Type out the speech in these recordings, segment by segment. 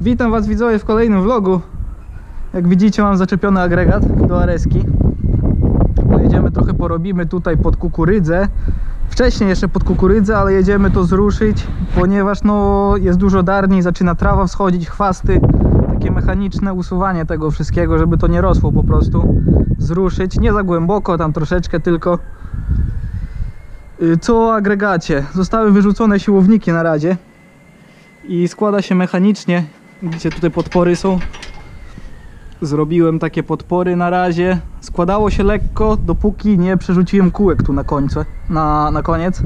Witam Was widzowie w kolejnym vlogu. Jak widzicie mam zaczepiony agregat do Areski. Pojedziemy trochę porobimy tutaj pod kukurydzę. Wcześniej jeszcze pod kukurydzę, ale jedziemy to zruszyć, ponieważ no jest dużo darni, zaczyna trawa wschodzić, chwasty. Takie mechaniczne usuwanie tego wszystkiego, żeby to nie rosło po prostu. Zruszyć, nie za głęboko, tam troszeczkę tylko. Y, Co o agregacie? Zostały wyrzucone siłowniki na razie i składa się mechanicznie. Widzicie, tutaj podpory są. Zrobiłem takie podpory na razie. Składało się lekko, dopóki nie przerzuciłem kółek tu na końcu, na, na koniec.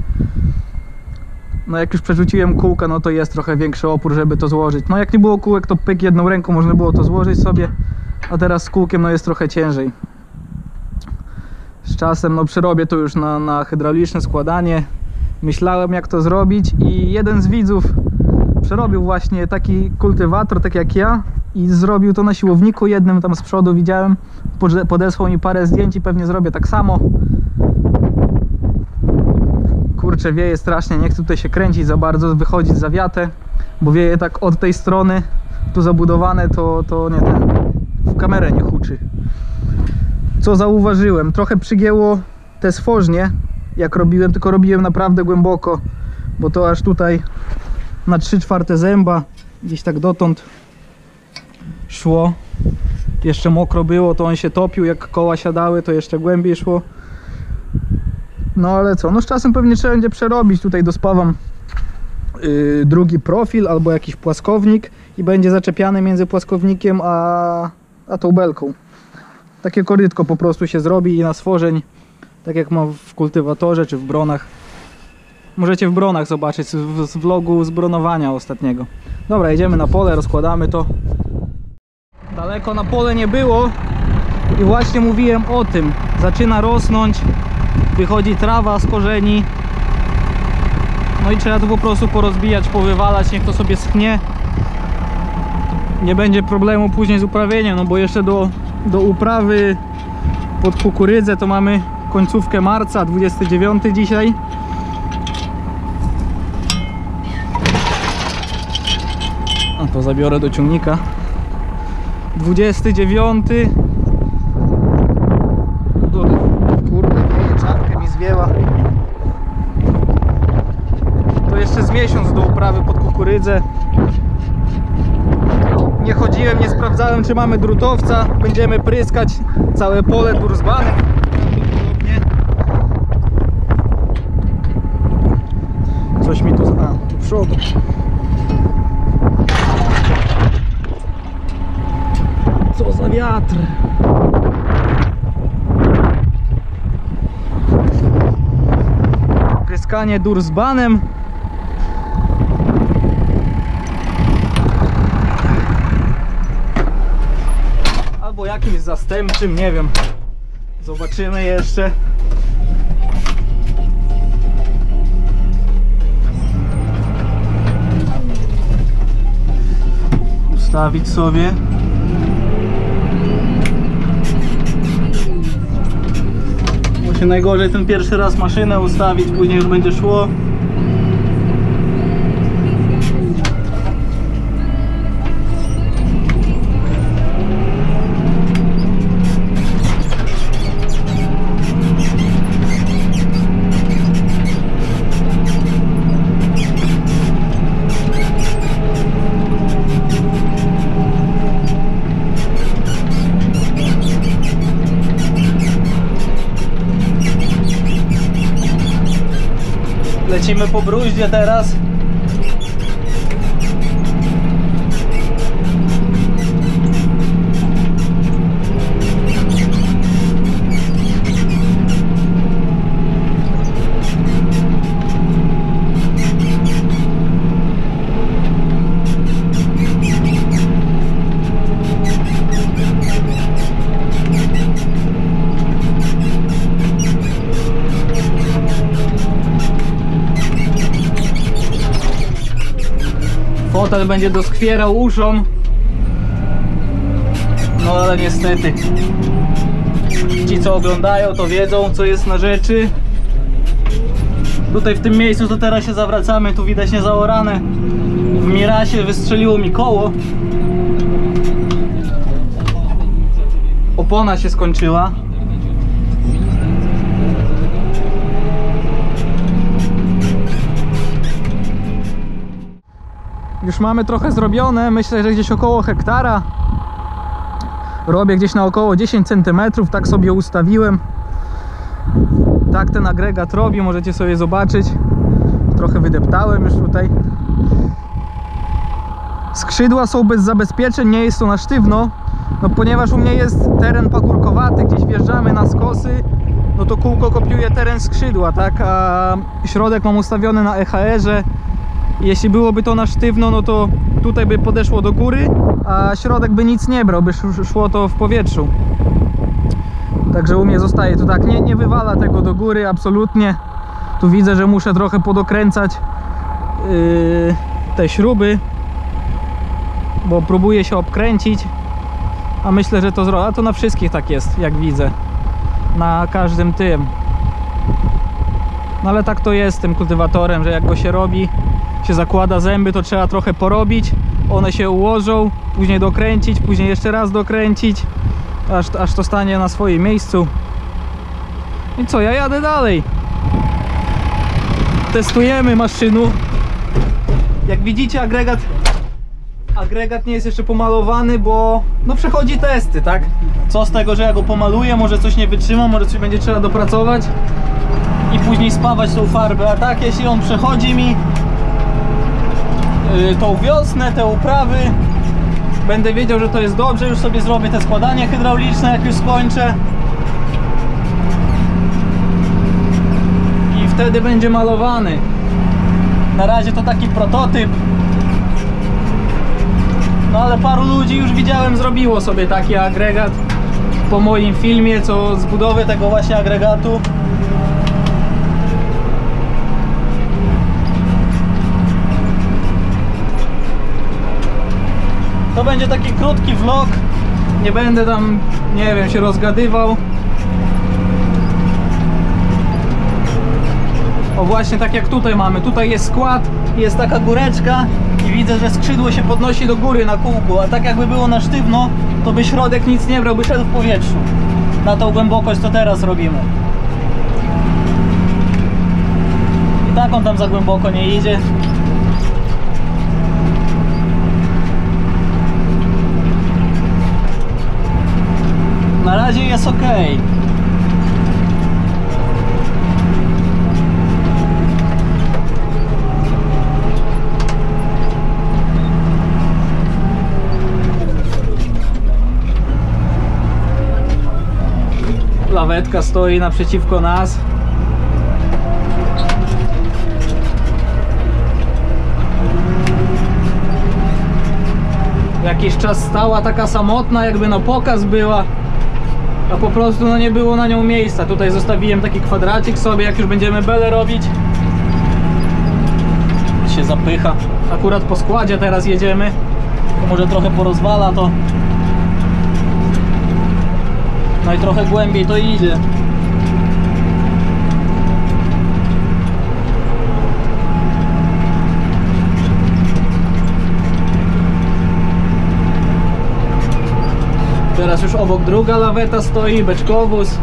No jak już przerzuciłem kółka, no to jest trochę większy opór, żeby to złożyć. No jak nie było kółek, to pyk jedną ręką można było to złożyć sobie, a teraz z kółkiem no jest trochę ciężej. Z czasem no przerobię to już na, na hydrauliczne składanie. Myślałem jak to zrobić i jeden z widzów przerobił właśnie taki kultywator, tak jak ja i zrobił to na siłowniku jednym tam z przodu widziałem. Podesłał mi parę zdjęć i pewnie zrobię tak samo. Kurczę wieje strasznie, nie chcę tutaj się kręcić za bardzo, wychodzić za wiatę bo wieje tak od tej strony. Tu zabudowane to, to nie ten w kamerę nie huczy. Co zauważyłem, trochę przygięło te sfożnie jak robiłem, tylko robiłem naprawdę głęboko bo to aż tutaj na 3 czwarte zęba gdzieś tak dotąd szło. Jeszcze mokro było to on się topił jak koła siadały to jeszcze głębiej szło. No ale co no z czasem pewnie trzeba będzie przerobić. Tutaj dospawam yy, drugi profil albo jakiś płaskownik i będzie zaczepiany między płaskownikiem a, a tą belką. Takie korytko po prostu się zrobi i na stworzeń tak jak ma w kultywatorze czy w bronach Możecie w bronach zobaczyć z, vlogu z bronowania ostatniego. Dobra, jedziemy na pole, rozkładamy to. Daleko na pole nie było i właśnie mówiłem o tym. Zaczyna rosnąć, wychodzi trawa z korzeni. No i trzeba to po prostu porozbijać, powywalać, niech to sobie schnie. Nie będzie problemu później z uprawieniem, no bo jeszcze do, do uprawy pod kukurydzę to mamy końcówkę marca, 29 dzisiaj. To zabiorę do ciągnika. 29. Do, kurde, czapkę mi zwiewa. To jeszcze z miesiąc do uprawy pod kukurydzę. Nie chodziłem, nie sprawdzałem czy mamy drutowca. Będziemy pryskać całe pole. Prawdopodobnie. Coś mi tu... A, tu przodu. Co za wiatr! Pryskanie durzbanem. Albo jakimś zastępczym, nie wiem. Zobaczymy jeszcze. Ustawić sobie. Najgorzej ten pierwszy raz maszynę ustawić, później już będzie szło. Lecimy po bruździe teraz. Fotel będzie doskwierał uszom. No ale niestety. Ci co oglądają to wiedzą co jest na rzeczy. Tutaj w tym miejscu to teraz się zawracamy, tu widać niezaorane. W Mirasie wystrzeliło mi koło. Opona się skończyła. Już mamy trochę zrobione, myślę, że gdzieś około hektara. Robię gdzieś na około 10 cm, tak sobie ustawiłem. Tak ten agregat robi, możecie sobie zobaczyć. Trochę wydeptałem już tutaj. Skrzydła są bez zabezpieczeń, nie jest to na sztywno. No ponieważ u mnie jest teren pagórkowaty, gdzieś wjeżdżamy na skosy, no to kółko kopiuje teren skrzydła, tak? A środek mam ustawiony na EHR-ze. Jeśli byłoby to na sztywno, no to tutaj by podeszło do góry, a środek by nic nie brał, by sz- szło to w powietrzu. Także u mnie zostaje to tak, nie, nie wywala tego do góry absolutnie. Tu widzę, że muszę trochę podokręcać yy, te śruby, bo próbuję się obkręcić, a myślę, że to zrobię. A to na wszystkich tak jest, jak widzę. Na każdym tym. No ale tak to jest z tym kultywatorem, że jak go się robi, się zakłada zęby, to trzeba trochę porobić. One się ułożą, później dokręcić, później jeszcze raz dokręcić, aż, aż to stanie na swoim miejscu. I co, ja jadę dalej. Testujemy maszynu. Jak widzicie, agregat agregat nie jest jeszcze pomalowany, bo no przechodzi testy, tak? Co z tego, że ja go pomaluję, może coś nie wytrzyma, może coś będzie trzeba dopracować i później spawać tą farbę, a tak jeśli on przechodzi mi tą wiosnę, te uprawy. Będę wiedział, że to jest dobrze, już sobie zrobię te składanie hydrauliczne, jak już skończę. I wtedy będzie malowany. Na razie to taki prototyp. No ale paru ludzi już widziałem zrobiło sobie taki agregat po moim filmie, co z budowy tego właśnie agregatu będzie taki krótki vlog. Nie będę tam, nie wiem, się rozgadywał. O właśnie tak jak tutaj mamy. Tutaj jest skład, jest taka góreczka i widzę, że skrzydło się podnosi do góry na kółku, a tak jakby było na sztywno, to by środek nic nie brał, by szedł w powietrzu. Na tą głębokość, co teraz robimy. I tak on tam za głęboko nie idzie. Na razie jest ok. Lawetka stoi naprzeciwko nas. Jakiś czas stała taka samotna, jakby na pokaz była a po prostu no nie było na nią miejsca. Tutaj zostawiłem taki kwadracik sobie, jak już będziemy belę robić. Się zapycha. Akurat po składzie teraz jedziemy. Może trochę porozwala to. No i trochę głębiej to idzie. Teraz już obok druga laweta stoi, beczkowóz.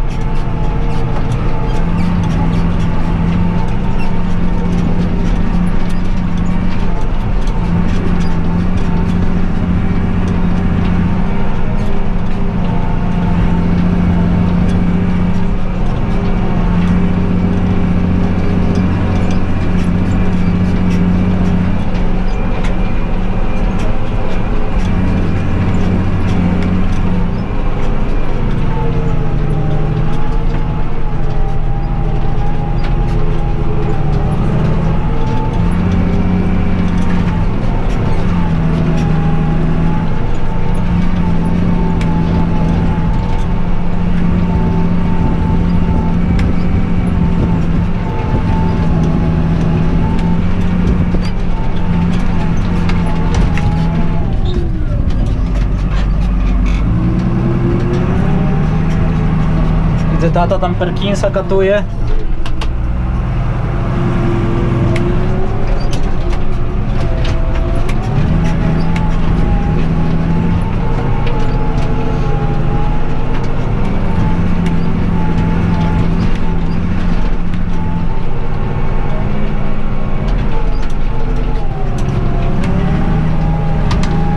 Widzę tata tam Perkinsa katuje.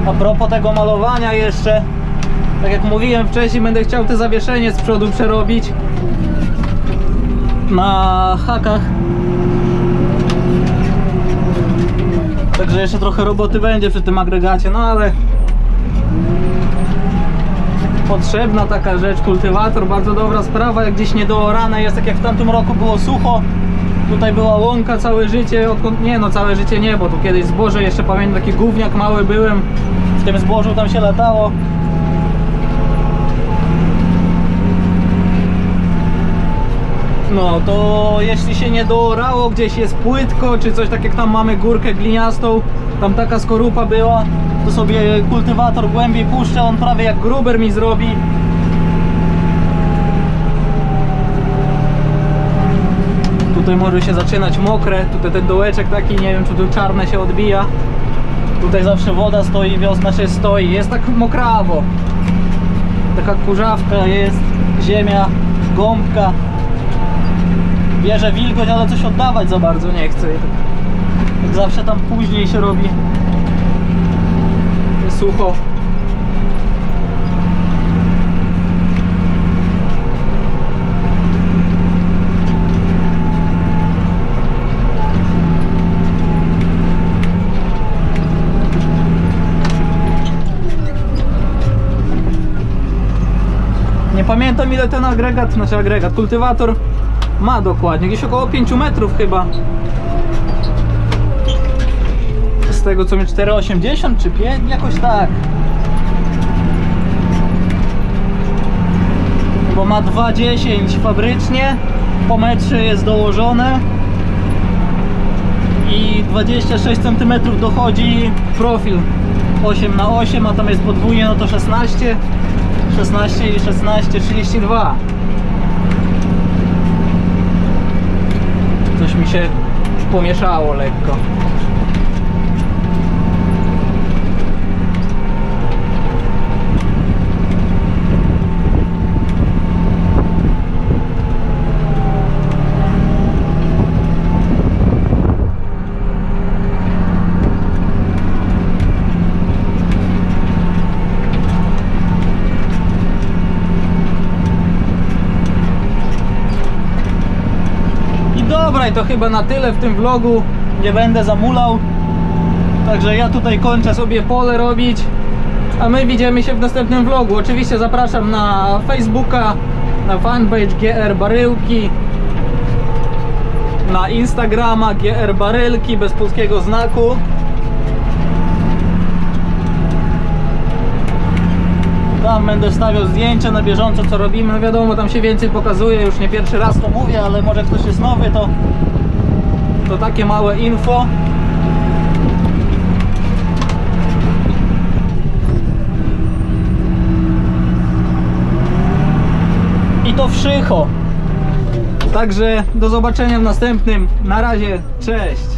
A propos tego malowania jeszcze tak jak mówiłem wcześniej, będę chciał te zawieszenie z przodu przerobić na hakach. Także jeszcze trochę roboty będzie przy tym agregacie, no ale potrzebna taka rzecz, kultywator, bardzo dobra sprawa, jak gdzieś niedoorane jest, tak jak w tamtym roku było sucho, tutaj była łąka całe życie, odkąd, nie no całe życie nie, bo tu kiedyś zboże, jeszcze pamiętam taki gówniak mały byłem, w tym zbożu tam się latało. No to jeśli się nie doorało, gdzieś jest płytko, czy coś tak jak tam mamy górkę gliniastą, tam taka skorupa była, to sobie kultywator głębiej puszczę, on prawie jak gruber mi zrobi. Tutaj może się zaczynać mokre, tutaj ten dołeczek taki, nie wiem czy tu czarne się odbija. Tutaj zawsze woda stoi, wiosna się stoi, jest tak mokrawo. Taka kurzawka jest, ziemia, gąbka. Bierze wilgoć, ale coś oddawać za bardzo nie chce. Zawsze tam później się robi sucho. Nie pamiętam ile ten agregat, znaczy agregat, kultywator ma dokładnie, gdzieś około 5 metrów chyba. Z tego co mi 4,80 czy 5, jakoś tak. Bo ma 2,10 fabrycznie, po metrze jest dołożone i 26 cm dochodzi profil 8 na 8 a tam jest podwójnie, no to 16 16 i 16, 32 mi się pomieszało lekko I dobra, i to chyba na tyle w tym vlogu. Nie będę zamulał. Także ja tutaj kończę sobie pole robić. A my widzimy się w następnym vlogu. Oczywiście zapraszam na Facebooka, na fanpage GR Baryłki, na Instagrama GR Barylki bez polskiego znaku. Będę wstawiał zdjęcia na bieżąco co robimy. No wiadomo, tam się więcej pokazuje, już nie pierwszy raz to mówię, ale może ktoś jest nowy, to, to takie małe info. I to wszycho. Także do zobaczenia w następnym. Na razie, cześć.